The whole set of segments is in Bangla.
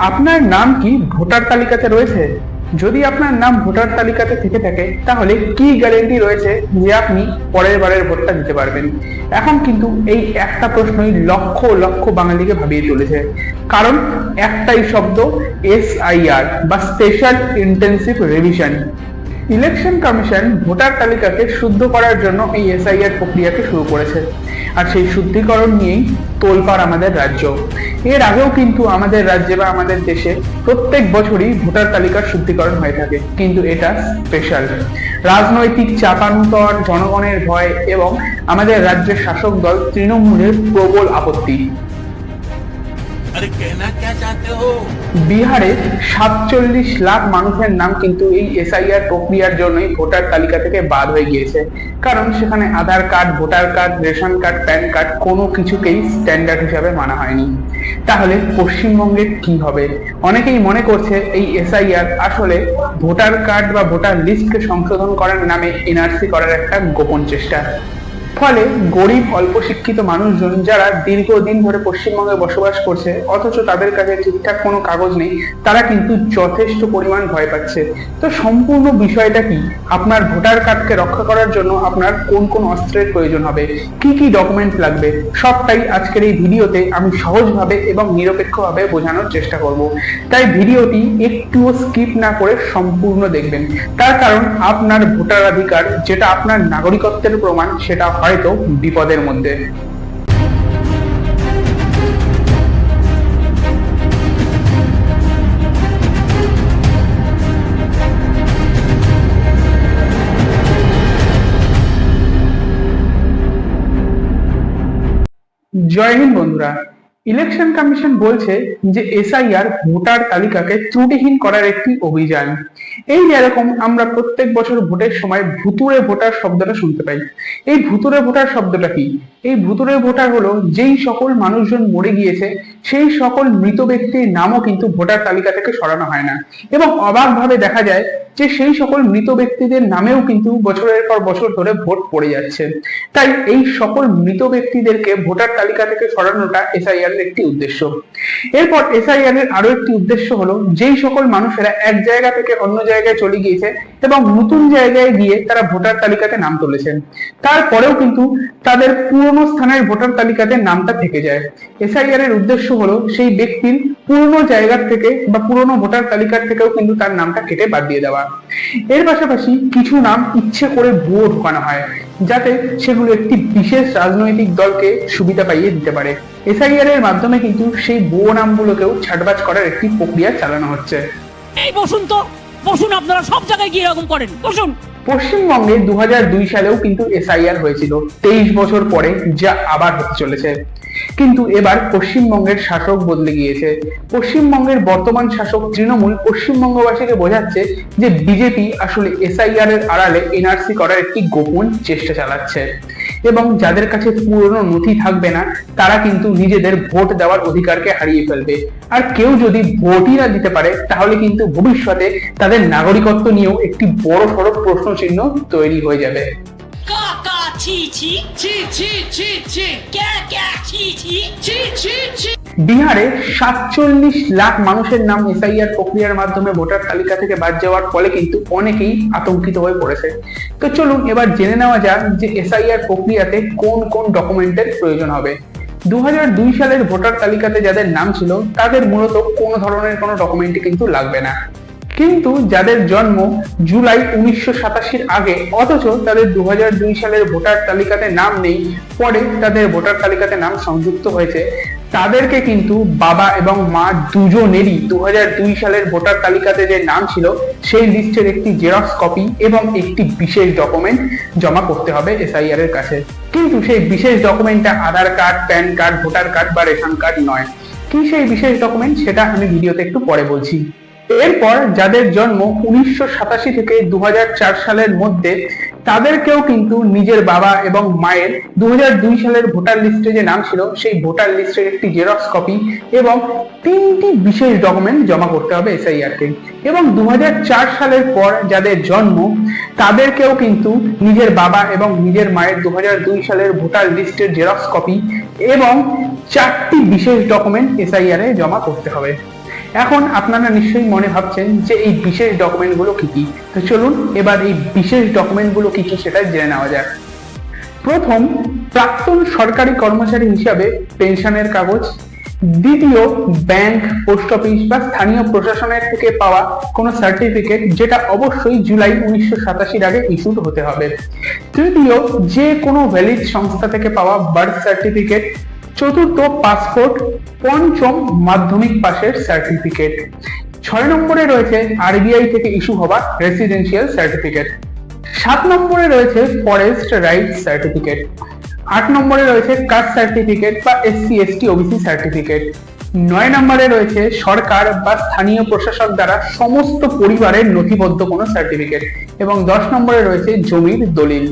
আপনার নাম কি ভোটার তালিকাতে রয়েছে? যদি আপনার নাম ভোটার তালিকাতে থেকে থাকে, তাহলে কি গ্যারেন্টি রয়েছে যে আপনি পরের বারের ভোটটা দিতে পারবেন? এখন কিন্তু এই একটা প্রশ্নই লক্ষ লক্ষ বাঙালিকে ভাবিয়ে চলেছে কারণ একটাই শব্দ এস আই আর বা special intensive revision election commission voter তালিকাকে শুদ্ধ করার জন্য এই এসআইআর প্রক্রিয়াকে শুরু করেছে। আর সেই শুদ্ধিকরণ নিয়েই তোলপাড় আমাদের রাজ্য। এর আগেও কিন্তু আমাদের রাজ্যে বা আমাদের দেশে প্রত্যেক বছরই ভোটার তালিকার শুদ্ধিকরণ হয়ে থাকে। কিন্তু এটা স্পেশাল রাজনৈতিক চাপানুতর, জনগণের ভয় এবং আমাদের রাজ্যের শাসক দল তৃণমূলের প্রবল আপত্তি। বিহারে সাতচল্লিশ লাখ মানুষের নাম কিন্তু এই এসআইআর প্রক্রিয়ার জন্যই ভোটার তালিকা থেকে বাদ হয়ে গিয়েছে। কারণ সেখানে Aadhaar card, voter card, ration card, PAN card কোনো কিছুকেই স্ট্যান্ডার্ড হিসাবে মানা হয়নি। তাহলে পশ্চিমবঙ্গের কি হবে? অনেকেই মনে করছে এই এসআইআর আসলে ভোটার কার্ড বা ভোটার লিস্টকে সংশোধন করার নামে এনআরসি করার একটা গোপন চেষ্টা। ফলে গরিব, অল্প শিক্ষিত মানুষজন যারা দীর্ঘদিন ধরে পশ্চিমবঙ্গে বসবাস করছে, অথচ তাদের কাছে ঠিকঠাক কোনো কাগজ নেই, তারা কিন্তু যথেষ্ট পরিমাণ ভয় পাচ্ছে। তো সম্পূর্ণ বিষয়টা কি? আপনার ভোটার কার্ডকে রক্ষা করার জন্য আপনার কোন কোন অস্ত্রের প্রয়োজন হবে? কি কি ডকুমেন্ট লাগবে? সবটাই আজকের এই ভিডিওতে আমি সহজভাবে এবং নিরপেক্ষভাবে বোঝানোর চেষ্টা করব। তাই ভিডিওটি একটুও স্কিপ না করে সম্পূর্ণ দেখবেন। তার কারণ আপনার ভোটার অধিকার, যেটা আপনার নাগরিকত্বের প্রমাণ, সেটা হয়তো বিপদের মধ্যে। জয় হিন্দ বন্ধুরা। ইলেকশন কমিশন বলছে যে এসআইআর ভোটার তালিকাকে ত্রুটিহীন করার একটি অভিযান। এই যেরকম আমরা প্রত্যেক বছর ভোটের সময় ভুতুরে ভোটার শব্দটা শুনতে পাই। এই ভুতুরে ভোটার শব্দটা কি? এই ভুতুরে ভোটার হলো যেই সকল মানুষজন মরে গিয়েছে, সেই সকল মৃত ব্যক্তির নামও কিন্তু ভোটার তালিকা থেকে সরানো হয় না। এবং অবাকভাবে দেখা যায় যে সেই সকল মৃত ব্যক্তিদের নামেও কিন্তু বছরের পর বছর ধরে ভোট পড়ে যাচ্ছে। তাই এই সকল মৃত ব্যক্তিদেরকে ভোটার তালিকা থেকে সরানোটা এসআইআর এর একটি উদ্দেশ্য। এরপর এসআইআর এর আরও একটি উদ্দেশ্য হলো, যেই সকল মানুষেরা এক জায়গা থেকে অন্য জায়গায় চলে গিয়েছে এবং নতুন জায়গায় গিয়ে তারা ভোটার তালিকাতে নাম তুলেছেন, তারপরেও কিন্তু তাদের পুরনো স্থানের ভোটার তালিকাতে নামটা থেকে যায়। এসআইআর এর উদ্দেশ্য হলো, সেই ব্যক্তির পুরনো জায়গার থেকে বা পুরনো ভোটার তালিকার থেকেও কিন্তু তার নামটা কেটে বাদ দিয়ে দেওয়া। এর পাশাপাশি কিছু নাম ইচ্ছে করে ভুয়ো ঢোকানো হয়, যাতে সেগুলো একটি বিশেষ রাজনৈতিক দলকে সুবিধা পাইয়ে দিতে পারে। এসআইআর এর মাধ্যমে কিন্তু সেই ভুয়ো নামগুলোকেও ছাটবাজ করার একটি প্রক্রিয়া চালানো হচ্ছে। এই বসুন তো, বসুন আপনারা সব জায়গায় গিয়ে এরকম করেন, বসুন। পশ্চিমবঙ্গে দু সালেও কিন্তু এসআইআর হয়েছিল, তেইশ বছর পরে যা আবার হতে চলেছে। কিন্তু এবার পশ্চিমবঙ্গের শাসক বদলে গিয়েছে। পশ্চিমবঙ্গের বর্তমান শাসক তৃণমূল পশ্চিমবঙ্গবাসীকে বোঝাচ্ছে যে বিজেপি আসলে এসআইআর এর আড়ালে এনআরসি করার একটি গোপন চেষ্টা চালাচ্ছে। এবং যাদের কাছে পুরনো নথি থাকবে না, তারা কিন্তু নিজেদের ভোট দেওয়ার অধিকারকে হারিয়ে ফেলবে। আর কেউ যদি ভোটই না দিতে পারে, তাহলে কিন্তু ভবিষ্যতে তাদের নাগরিকত্ব নিয়েও একটি বড় সড়ো প্রশ্ন চিহ্ন তৈরি হয়ে যাবে। বিহারে সাতচল্লিশ লাখ মানুষের নাম এসআইআর প্রক্রিয়ার মাধ্যমে ভোটার তালিকা থেকে বাদ যাওয়ার ফলে কিন্তু অনেকেই আতঙ্কিত হয়ে পড়েছে। তো চলুন এবার জেনে নেওয়া যাক যে এসআইআর প্রক্রিয়াতে কোন কোন ডকুমেন্টের প্রয়োজন হবে। দু হাজার দুই সালের ভোটার তালিকাতে যাদের নাম ছিল তাদের মূলত কোনো ধরনের কোনো ডকুমেন্টই কিন্তু লাগবে না। কিন্তু যাদের জন্ম জুলাই উনিশশো সাতাশির আগে, অথচ তাদের দু হাজার দুই সালের ভোটার তালিকাতে নাম নেই, পরে তাদের ভোটার তালিকাতে নাম সংযুক্ত হয়েছে। তাদেরকে কিন্তু বাবা এবং মা দুজনেরই দু সালের ভোটার তালিকাতে যে নাম ছিল, সেই লিস্টের একটি জেরক্স কপি এবং একটি বিশেষ ডকুমেন্ট জমা করতে হবে এসআইআর এর কাছে। কিন্তু সেই বিশেষ ডকুমেন্টটা Aadhaar card, PAN card, voter card বা রেশন কার্ড নয়। কি সেই বিশেষ ডকুমেন্ট, সেটা আমি ভিডিওতে একটু পরে বলছি। এরপর যাদের জন্ম উনিশশো সাতাশি থেকে দু হাজার চার সালের মধ্যে, তাদেরকেও কিন্তু নিজের বাবা এবং মায়ের দু হাজার দুই সালের ভোটার লিস্টে যে নাম ছিল, সেই ভোটার লিস্টের একটি জেরক্স কপি এবং তিনটি বিশেষ ডকুমেন্ট জমা করতে হবে এসআইআর কে। এবং দু হাজার চার সালের পর যাদের জন্ম, তাদেরকেও কিন্তু নিজের বাবা এবং নিজের মায়ের দু হাজার দুই সালের ভোটার লিস্টের জেরক্স কপি এবং চারটি বিশেষ ডকুমেন্ট এসআইআর জমা করতে হবে। এখন আপনারা নিশ্চয়ই মনে ভাবছেন যে এই বিশেষ ডকুমেন্টগুলো কি কি? তো চলুন এবার এই বিশেষ ডকুমেন্টগুলো কি কি সেটা জেনে নেওয়া যাক। প্রথম, প্রাক্তন সরকারি কর্মচারী হিসাবে পেনশনের কাগজ। দ্বিতীয়, ব্যাংক, পোস্ট অফিস বা স্থানীয় প্রশাসনের থেকে পাওয়া কোনো সার্টিফিকেট যেটা অবশ্যই জুলাই উনিশশো সাতাশির আগে ইস্যুড হতে হবে। তৃতীয়, যে কোনো ভ্যালিড সংস্থা থেকে পাওয়া বার্থ সার্টিফিকেট চতুর্থ পাসপোর্ট পঞ্চম মাধ্যমিক পাশের সার্টিফিকেট ছয় নম্বরে রয়েছে আরবিআই থেকে ইস্যু হওয়া রেসিডেন্সিয়াল সার্টিফিকেট সাত নম্বরে রয়েছে ফরেস্ট রাইটস সার্টিফিকেট আট নম্বরে রয়েছে কাস্ট সার্টিফিকেট বা এসসি এসটি ওবিসি সার্টিফিকেট নয় নম্বরে রয়েছে সরকার বা স্থানীয় প্রশাসক দ্বারা সমস্ত পরিবারের নথিবদ্ধ কোনো সার্টিফিকেট এবং দশ নম্বরে রয়েছে জমির দলিল।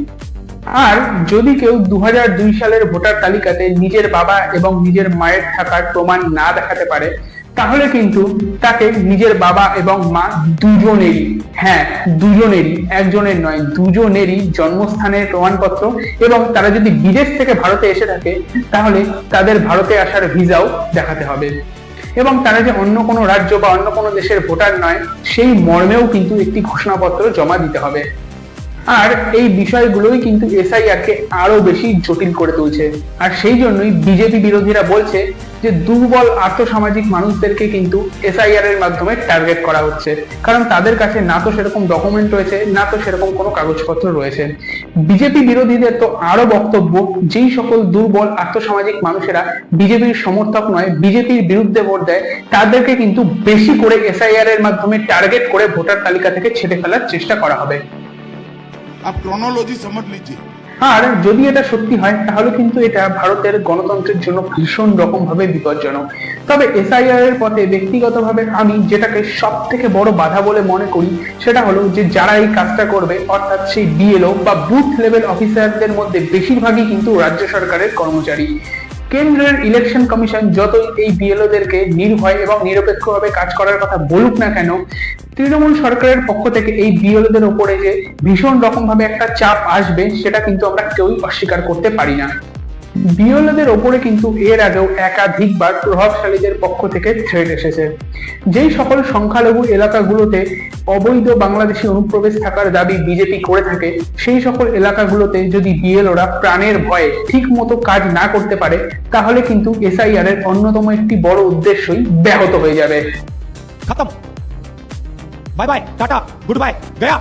আর যদি কেউ দু হাজার দুই সালের ভোটার তালিকাতে নিজের বাবা এবং নিজের মায়ের থাকার প্রমাণ না দেখাতে পারে, তাহলে কিন্তু তাকে নিজের বাবা এবং মা দুজনেরই হ্যাঁ দুজনেরই, একজনের নয়, দুজনেরই জন্মস্থানের প্রমাণপত্র এবং তারা যদি বিদেশ থেকে ভারতে এসে থাকে, তাহলে তাদের ভারতে আসার ভিসাও দেখাতে হবে। এবং তারা যে অন্য কোনো রাজ্য বা অন্য কোনো দেশের ভোটার নয়, সেই মর্মেও কিন্তু একটি ঘোষণাপত্র জমা দিতে হবে। আর এই বিষয়গুলোই কিন্তু এসআইআর কে আরও বেশি জটিল করে তুলছে। আর সেই জন্যই বিজেপি বিরোধীরা বলছে যে দুর্বল আর্থসামাজিক মানুষদেরকে কিন্তু এসআইআর এর মাধ্যমে টার্গেট করা হচ্ছে। কারণ তাদের কাছে না তো সেরকম ডকুমেন্ট রয়েছে, না তো সেরকম কোনো কাগজপত্র রয়েছে। বিজেপি বিরোধীদের তো আরও বক্তব্য, যেই সকল দুর্বল আর্থসামাজিক মানুষেরা বিজেপির সমর্থক নয়, বিজেপির বিরুদ্ধে ভোট দেয়, তাদেরকে কিন্তু বেশি করে এসআইআর এর মাধ্যমে টার্গেট করে ভোটার তালিকা থেকে ছেড়ে ফেলার চেষ্টা করা হবে। आप क्रोनोलॉजी समझ लीजिए আর যদি এটা সত্যি হয় তাহলে কিন্তু এটা ভারতের গণতন্ত্রের জন্য ভীষণ রকম ভাবে বিপজ্জনক তবে এসআইআর এর পথে ব্যক্তিগতভাবে আমি যেটাকে সব থেকে বড় বাধা বলে মনে করি সেটা হলো যে যারা এই কাজটা করবে অর্থাৎ সেই বিএলও বা বুথ লেভেল অফিসারদের মধ্যে বেশিরভাগই কিন্তু রাজ্য সরকারের কর্মচারী কেন্দ্রের ইলেকশন কমিশন যতই এই বিএলওদেরকে নির্ভয় এবং নিরপেক্ষভাবে কাজ করার কথা বলুক না কেন, তৃণমূল সরকারের পক্ষ থেকে এই বিএলওদের ওপরে যে ভীষণ রকম ভাবে একটা চাপ আসবে, সেটা কিন্তু আমরা কেউই অস্বীকার করতে পারি না। বিএলএদের ওপরে কিন্তু এর আগেও একাধিকবার প্রভাবশালীদের পক্ষ থেকে থ্রেট এসেছে। যেই সকল সংখ্যালঘু এলাকাগুলোতে অবৈধ বাংলাদেশি অনুপ্রবেশ থাকার দাবি বিজেপি করে থাকে, সেই সকল এলাকাগুলোতে যদি বিএলওরা প্রাণের ভয়ে ঠিক মতো কাজ না করতে পারে, তাহলে কিন্তু এসআইআর এর অন্যতম একটি বড় উদ্দেশ্যই ব্যাহত হয়ে যাবে। খতম। Bye bye, tata, good bye, Gaya.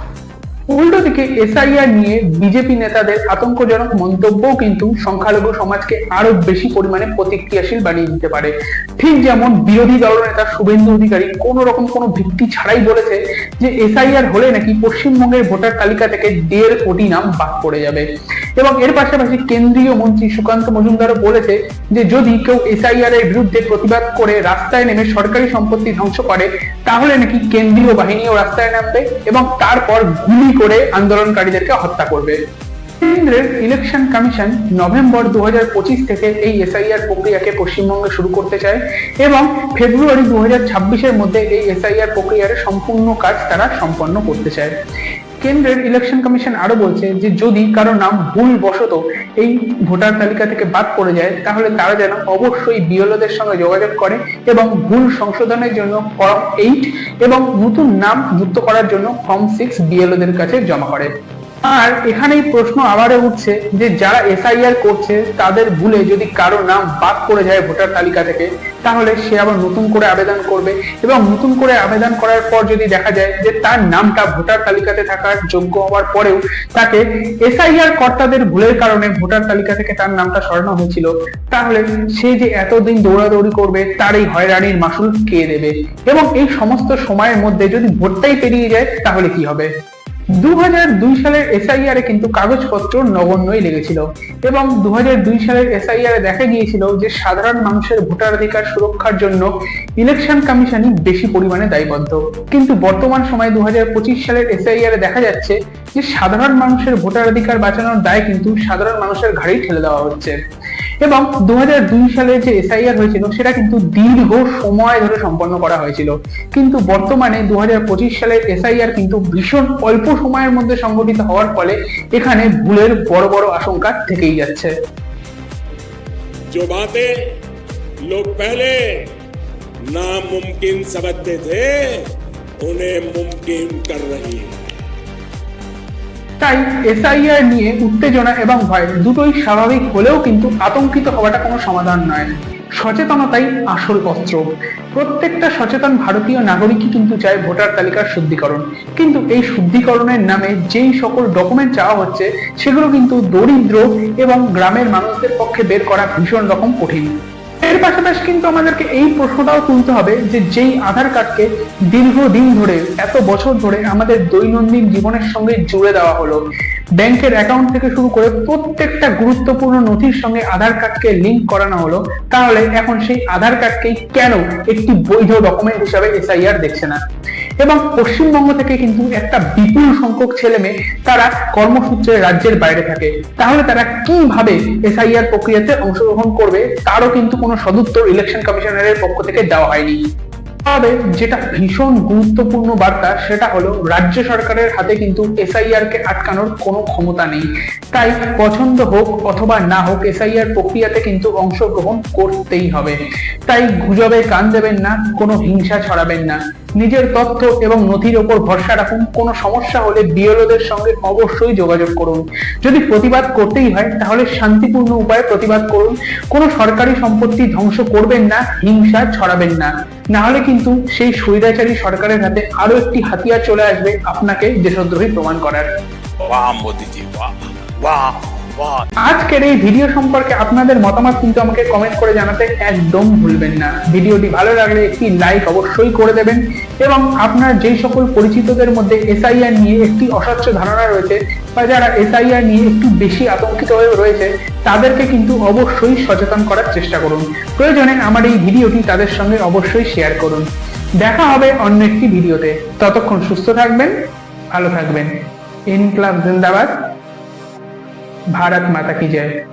উল্টো দিকে এসআইআর নিয়ে বিজেপি নেতাদের আতঙ্কজনক মন্তব্যও কিন্তু সংখ্যালঘু সমাজকে আরও বেশি পরিমাণে প্রতিক্রিয়াশীল বানিয়ে দিতে পারে। ঠিক যেমন বিরোধী দলনেতা শুভেন্দু অধিকারী কোন রকম কোনো ভিত্তি ছাড়াই বলেছে যে এসআইআর হলে নাকি পশ্চিমবঙ্গের ভোটার তালিকা থেকে দেড় কোটি নাম বাদ পড়ে যাবে। এবং এর পাশাপাশি কেন্দ্রীয় মন্ত্রী সুকান্ত মজুমদারও বলেছে যে যদি কেউ এসআইআর এর বিরুদ্ধে প্রতিবাদ করে রাস্তায় নেমে সরকারি সম্পত্তি ধ্বংস করে, তাহলে নাকি কেন্দ্রীয় বাহিনীও রাস্তায় নামবে এবং তারপর গুলি করে আন্দোলনকারীদেরকে হত্যা করবে। কেন্দ্রের ইলেকশন কমিশন নভেম্বর দু হাজার পঁচিশ থেকে এই এসআইআর প্রক্রিয়াকে পশ্চিমবঙ্গে শুরু করতে চায় এবং ফেব্রুয়ারি দু ছাব্বিশের মধ্যে এই এসআইআর প্রক্রিয়ার সম্পূর্ণ কাজ তারা সম্পন্ন করতে চায়। কেন্দ্রের ইলেকশন কমিশন আরও বলছে যে যদি কারও নাম ভুল বশত এই ভোটার তালিকা থেকে বাদ পড়ে যায়, তাহলে তারা যেন অবশ্যই বিএলওদের সঙ্গে যোগাযোগ করে এবং ভুল সংশোধনের জন্য ফর্ম এইট এবং নতুন নাম যুক্ত করার জন্য ফর্ম সিক্স বিএলওদের কাছে জমা করে। আর এখানেই প্রশ্ন আবারও উঠছে যে যারা এসআইআর করছে, তাদের ভুলে যদি কারও নাম বাদ পড়ে যায় ভোটার তালিকা থেকে, তাহলে সে আবার নতুন করে আবেদন করবে। এবং নতুন করে আবেদন করার পর যদি দেখা যায় যে তার নামটা ভোটার তালিকাতে থাকার যোগ্য হওয়ার পরেও তাকে এসআইআর কর্তাদের ভুলের কারণে ভোটার তালিকা থেকে তার নামটা সরানো হয়েছিল, তাহলে সে যে এতদিন দৌড়াদৌড়ি করবে তার এই হয়রানির মাসুল কে দেবে? এবং এই সমস্ত সময়ের মধ্যে যদি ভোটটাই পেরিয়ে যায়, তাহলে কি হবে? দু হাজার দুই সালের এসআইআর এ কিন্তু কাগজপত্র নগণ্যই লেগেছিল। এবং দু দুই সালের এসআইআর দেখা গিয়েছিল যে সাধারণ মানুষের ভোটাধিকার সুরক্ষার জন্য ইলেকশন কমিশনই বেশি পরিমাণে দায়বদ্ধ। কিন্তু বর্তমান সময়ে দু সালের এসআইআর এ দেখা যাচ্ছে যে সাধারণ মানুষের ভোটাধিকার বাঁচানোর দায় কিন্তু সাধারণ মানুষের ঘাড়েই ঠেলে দেওয়া হচ্ছে। এবং দু সালে যে এসআইআর হয়েছিল সেটা কিন্তু দীর্ঘ সময় ধরে সম্পন্ন করা হয়েছিল কিন্তু বর্তমানে দু সালের এসআইআর কিন্তু ভীষণ অল্প সময়ের মধ্যে সংগঠিত হওয়ার ফলে এখানে ভুলের বড় বড় আশঙ্কা থেকেই যাচ্ছে जो बातें लोग पहले नामुमकिन समझते थे उन्हें मुमकिन कर रही है তাই এসআইআর নিয়ে উত্তেজনা এবং ভয় দুটোই স্বাভাবিক হলেও কিন্তু আতঙ্কিত হওয়াটা কোনো সমাধান নয়। সচেতনতাই আসল অস্ত্র। প্রত্যেকটা সচেতন ভারতীয় নাগরিকই কিন্তু চায় ভোটার তালিকার শুদ্ধিকরণ। কিন্তু এই শুদ্ধিকরণের নামে যেই সকল ডকুমেন্ট চাওয়া হচ্ছে, সেগুলো কিন্তু দরিদ্র এবং গ্রামের মানুষদের পক্ষে বের করা ভীষণ রকম কঠিন। এর পাশাপাশি কিন্তু আমাদেরকে এই প্রশ্নটাও তুলতে হবে যে যেই আধার কার্ডকে দীর্ঘদিন ধরে, এত বছর ধরে আমাদের দৈনন্দিন জীবনের সঙ্গে জুড়ে দেওয়া হলো, ব্যাংকের অ্যাকাউন্ট থেকে শুরু করে প্রত্যেকটা গুরুত্বপূর্ণ নথির সঙ্গে আধার কার্ডকে লিঙ্ক করানো হলো, তাহলে এখন সেই আধার কার্ডকেই কেন একটি বৈধ ডকুমেন্ট হিসাবে এসআইআর দেখছে না? এবং পশ্চিমবঙ্গ থেকে কিন্তু একটা বিপুল সংখ্যক ছেলে মেয়ে তারা কর্মসূত্রে রাজ্যের বাইরে থাকে। তাহলে তারা কীভাবে এসআইআর প্রক্রিয়াতে অংশগ্রহণ করবে, তারও কিন্তু কোনো সদুত্তর ইলেকশন কমিশনারের পক্ষ থেকে দেওয়া হয়নি। তবে যেটা ভীষণ গুরুত্বপূর্ণ বার্তা, সেটা হলো রাজ্য সরকারের হাতে কিন্তু এসআইআর কে আটকানোর কোনো ক্ষমতা নেই। তাই পছন্দ হোক অথবা না হোক, এসআইআর প্রক্রিয়াতে কিন্তু অংশগ্রহণ করতেই হবে। তাই গুজবে কান দেবেন না, কোনো হিংসা ছড়াবেন না। নিজের তথ্য এবং নথির ওপর ভরসা রাখুন। কোনো সমস্যা হলে বিএলওদের সঙ্গে অবশ্যই যোগাযোগ করুন। যদি প্রতিবাদ করতেই হয়, তাহলে শান্তিপূর্ণ উপায়ে প্রতিবাদ করুন। কোনো সরকারি সম্পত্তি ধ্বংস করবেন না, হিংসা ছড়াবেন না। না হলে কিন্তু সেই স্বৈরাচারী সরকারের হাতে আরও একটি হাতিয়ার চলে আসবে আপনাকে দেশদ্রোহী প্রমাণ করার। বাহ মোদিজি বাহ বাহ আজকের এই ভিডিও সম্পর্কে আপনাদের মতামত কিন্তু আমাকে কমেন্ট করে জানাতে একদম ভুলবেন না। ভিডিওটি ভালো লাগলে একটি লাইক অবশ্যই করে দেবেন এবং আপনার যেই সকল পরিচিতদের মধ্যে এসআইআর নিয়ে একটি অস্বচ্ছ ধারণা রয়েছে বা যারা এসআইআর নিয়ে একটু বেশি আতঙ্কিত হয়ে রয়েছে, তাদেরকে কিন্তু অবশ্যই সচেতন করার চেষ্টা করুন। প্রয়োজনে আমার এই ভিডিওটি তাদের সঙ্গে অবশ্যই শেয়ার করুন। দেখা হবে অন্য একটি ভিডিওতে ততক্ষণ সুস্থ থাকবেন, ভালো থাকবেন। ইনক্লাব জিন্দাবাদ भारत माता की जय।